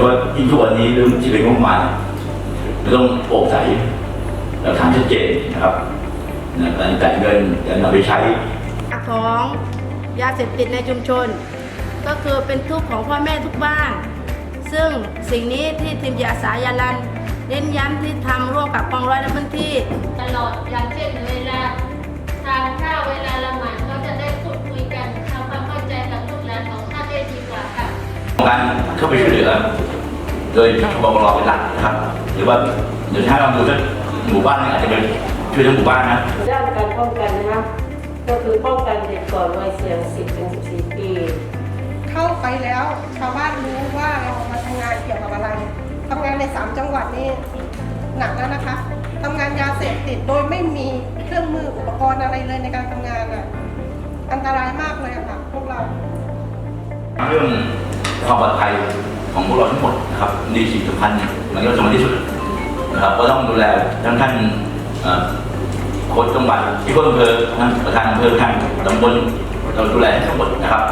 แต่ว่ายิ่งทุกวันนี้เรื่องที่เป็นงบประมาณมันต้องโปร่งใสหลักฐานชัดเจนนะครับนะการจ่ายเงินการนำไปใช้ของยาเสพติดในชุมชน ก็คือเป็นทุกข์ของพ่อแม่ทุกบ้าน ซึ่งสิ่งนี้ที่ทีมยาสายาลันเน้นย้ำที่ทำร่วมกับกองร้อยในพื้นที่ ตลอดอย่างเช่นเวลาทานข้าวเวลาละหมาดก็จะได้พูดคุยกันทำความเข้าใจกับลูกหลานของท่านได้ดีกว่าค่ะการเข้าไปช่วยเหลือ โดยบกรเป็นหลักนะครับหรือว่าเดี๋ยวถ้าเราดูสักหมู่บ้านหนึงอาจจะเป็นช่วยทั้งหมู่บ้านนะด้านการป้องกันนะคะก็คือป้องกันเด็กก่อนวัยเสี่ยง 10ถึง14 ปี เข้าไปแล้วชาวบ้านรู้ว่าเรามาทำงานเกี่ยวกับอะไรทำงานในสามจังหวัดนี่หนักแล้วนะคะทำงานยาเสพติดโดยไม่มีเครื่องมืออุปกรณ์อะไรเลยในการทำงานอะอันตรายมากเลยอะค่ะพวกเรา เรื่องความปลอดภัย ของพวกเราทั้งหมดนะครับนี่สิ่งสำคัญมันก็สำคัญที่สุดนะครับก็ต้องดูแลทั้งท่านอ่อโค้ชจังหวัดที่โค้ชอำเภอท่านประธานอำเภอท่านตำบลเราดูแลทั้งหมดนะครับ